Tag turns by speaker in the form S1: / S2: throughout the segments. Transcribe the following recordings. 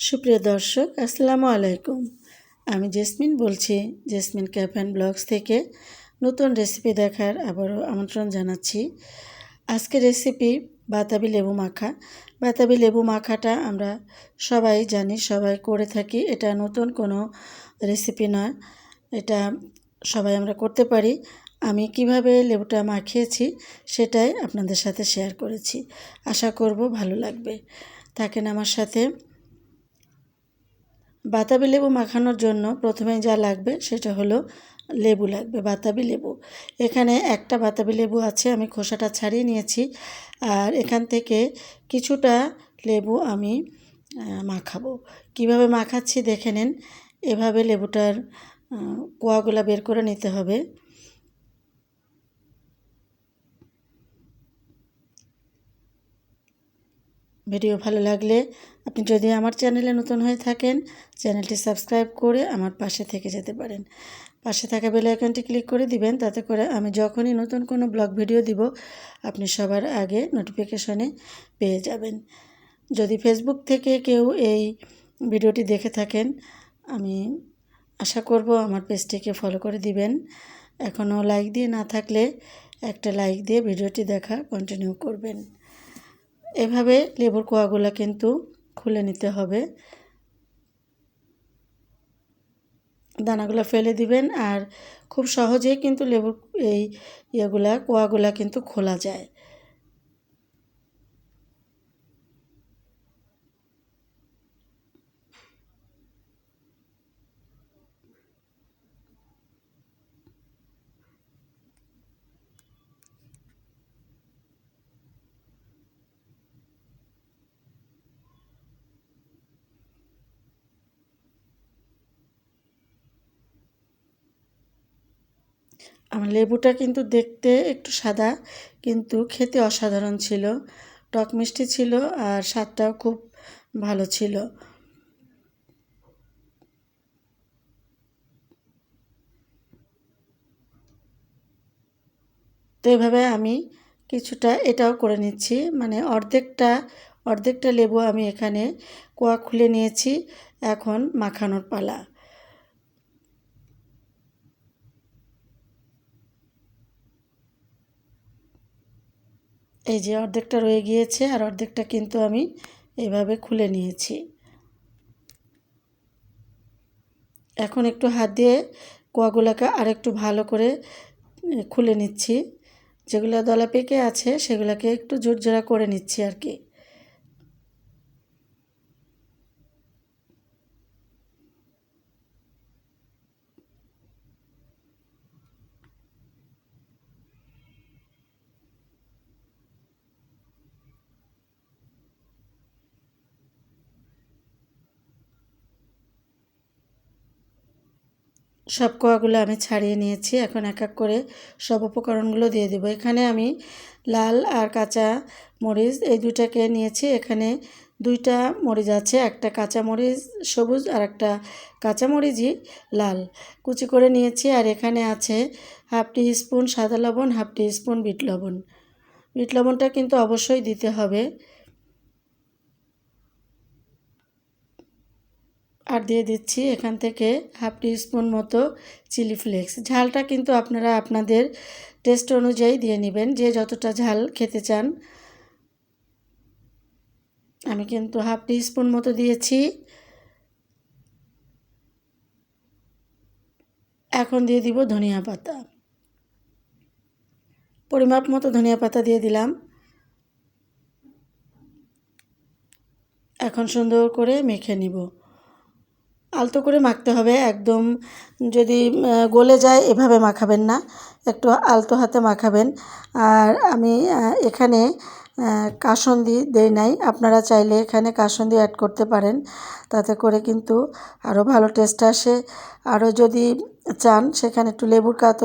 S1: সুপ্রিয় দর্শক, আসসালামু আলাইকুম। আমি জেসমিন বলছি, জেসমিন ক্যাফ অ্যান্ড ব্লগস থেকে নতুন রেসিপি দেখার আবারও আমন্ত্রণ জানাচ্ছি। আজকের রেসিপি বাতাবি লেবু মাখা। বাতাবি লেবু মাখাটা আমরা সবাই জানি, সবাই করে থাকি। এটা নতুন কোনো রেসিপি নয়। এটা সবাই আমরা করতে পারি। আমি কীভাবে লেবুটা মাখিয়েছি সেটাই আপনাদের সাথে শেয়ার করেছি। আশা করব ভালো লাগবে। থাকেন আমার সাথে বাতাবি লেবু মাখানোর জন্য প্রথমে যা লাগবে সেটা হলো লেবু লাগবে, বাতাবি লেবু। এখানে একটা বাতাবি লেবু আছে, আমি খোসাটা ছাড়িয়ে নিয়েছি। আর এখান থেকে কিছুটা লেবু আমি মাখাবো। কীভাবে মাখাচ্ছি দেখে নেন। এভাবে লেবুটার কোয়াগুলা বের করে নিতে হবে। ভিডিও ভালো লাগলে আপনি যদি আমার চ্যানেলে নতুন হয়ে থাকেন, চ্যানেলটি সাবস্ক্রাইব করে আমার পাশে থেকে যেতে পারেন। পাশে থাকা বেল আইকনটি ক্লিক করে দিবেন, তাতে করে আমি যখনই নতুন কোনো ব্লগ ভিডিও দিব, আপনি সবার আগে নোটিফিকেশনে পেয়ে যাবেন। যদি ফেসবুক থেকে কেউ এই ভিডিওটি দেখে থাকেন, আমি আশা করব আমার পেজটিকে ফলো করে দিবেন। এখনও লাইক দিয়ে না থাকলে একটা লাইক দিয়ে ভিডিওটি দেখা কন্টিনিউ করবেন। এভাবে লেবুর কোয়াগুলো কিন্তু খুলে নিতে হবে। দানাগুলো ফেলে দিবেন আর খুব সহজেই কিন্তু লেবুর এই ইয়েগুলা, কোয়াগুলা কিন্তু খোলা যায়। আমার লেবুটা কিন্তু দেখতে একটু সাদা, কিন্তু খেতে অসাধারণ ছিল। টক মিষ্টি ছিল আর স্বাদটাও খুব ভালো ছিল। তো এভাবে আমি কিছুটা এটাও করে নিচ্ছি। মানে অর্ধেকটা অর্ধেকটা লেবু আমি এখানে কোয়া খুলে নিয়েছি। এখন মাখানোর পালা। এই যে অর্ধেকটা রয়ে গিয়েছে আর অর্ধেকটা কিন্তু আমি এভাবে খুলে নিয়েছি। এখন একটু হাত দিয়ে কোয়াগুলোকে আরেকটু ভালো করে খুলে নিচ্ছি। যেগুলো দলা পেকে আছে সেগুলোকে একটু জোরজোড়া করে নিচ্ছি আর কি। সব কোয়াগুলো আমি ছাড়িয়ে নিয়েছি। এখন এক এক করে সব উপকরণগুলো দিয়ে দেবো। এখানে আমি লাল আর কাঁচা মরিচ এই দুটাকে নিয়েছি। এখানে দুইটা মরিচ আছে, একটা কাঁচা মরিচ সবুজ আর একটা কাঁচা মরিচই লাল। কুচি করে নিয়েছি আর এখানে আছে হাফ টি স্পুন সাদা লবণ, হাফ টি স্পুন বিট লবণ। বিট লবণটা কিন্তু অবশ্যই দিতে হবে। আর দিয়ে দিচ্ছি এখান থেকে হাফ টি স্পুন মতো চিলি ফ্লেক্স। ঝালটা কিন্তু আপনারা আপনাদের টেস্ট অনুযায়ী দিয়ে নেবেন, যে যতটা ঝাল খেতে চান। আমি কিন্তু হাফ টি স্পুন মতো দিয়েছি। এখন দিয়ে দিব ধনিয়া পাতা। পরিমাপ মতো ধনিয়া পাতা দিয়ে দিলাম। এখন সুন্দর করে মেখে নিব। আলতো করে মাখতে হবে। একদম যদি গলে যায় এভাবে মাখাবেন না। একটু আলতো হাতে মাখাবেন। আর আমি এখানে কাসন্দি দেই নাই। আপনারা চাইলে এখানে কাসন্দি অ্যাড করতে পারেন। তাতে করে কিন্তু আরও ভালো টেস্ট আসে। আরও যদি চান, সেখানে একটু লেবুর কাতো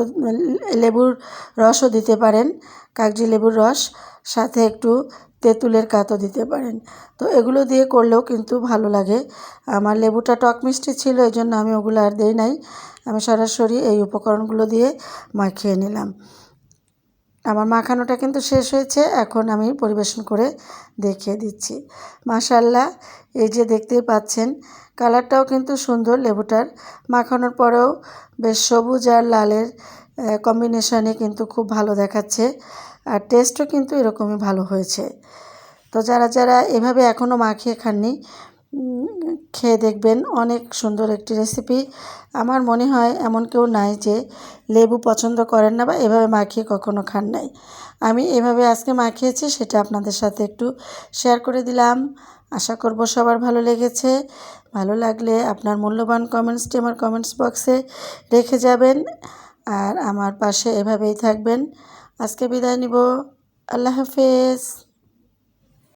S1: লেবুর রসও দিতে পারেন, কাগজি লেবুর রস, সাথে একটু তেঁতুলের কাতও দিতে পারেন। তো এগুলো দিয়ে করলেও কিন্তু ভালো লাগে। আমার লেবুটা টক মিষ্টি ছিল এই জন্য আমি ওগুলো আর দিই নাই। আমি সরাসরি এই উপকরণগুলো দিয়ে মাখিয়ে নিলাম। আমার মাখানোটা কিন্তু শেষ হয়েছে, এখন আমি পরিবেশন করে দেখিয়ে দিচ্ছি। মাশাল্লাহ এই যে দেখতেই পাচ্ছেন, কালারটাও কিন্তু সুন্দর লেবুটার। মাখানোর পরেও বেশ সবুজ আর লালের কম্বিনেশনে কিন্তু খুব ভালো দেখাচ্ছে আর টেস্টও কিন্তু এরকমই ভালো হয়েছে। তো যারা যারা এভাবে এখনও মাখিয়ে খাননি খেয়ে দেখবেন অনেক সুন্দর একটি রেসিপি আমার মনে হয় এমন কেউ নাই যে লেবু পছন্দ করেন না বা এভাবে মাখিয়ে কখনো খান নাই। আমি এভাবে আজকে মাখিয়েছি, সেটা আপনাদের সাথে একটু শেয়ার করে দিলাম। আশা করব সবার ভালো লেগেছে। ভালো লাগলে আপনার মূল্যবান কমেন্টসটি আমার কমেন্টস বক্সে রেখে যাবেন। আর আমার পাশে এভাবেই থাকবেন। আজকে বিদায় নিব। আল্লাহ হাফেজ।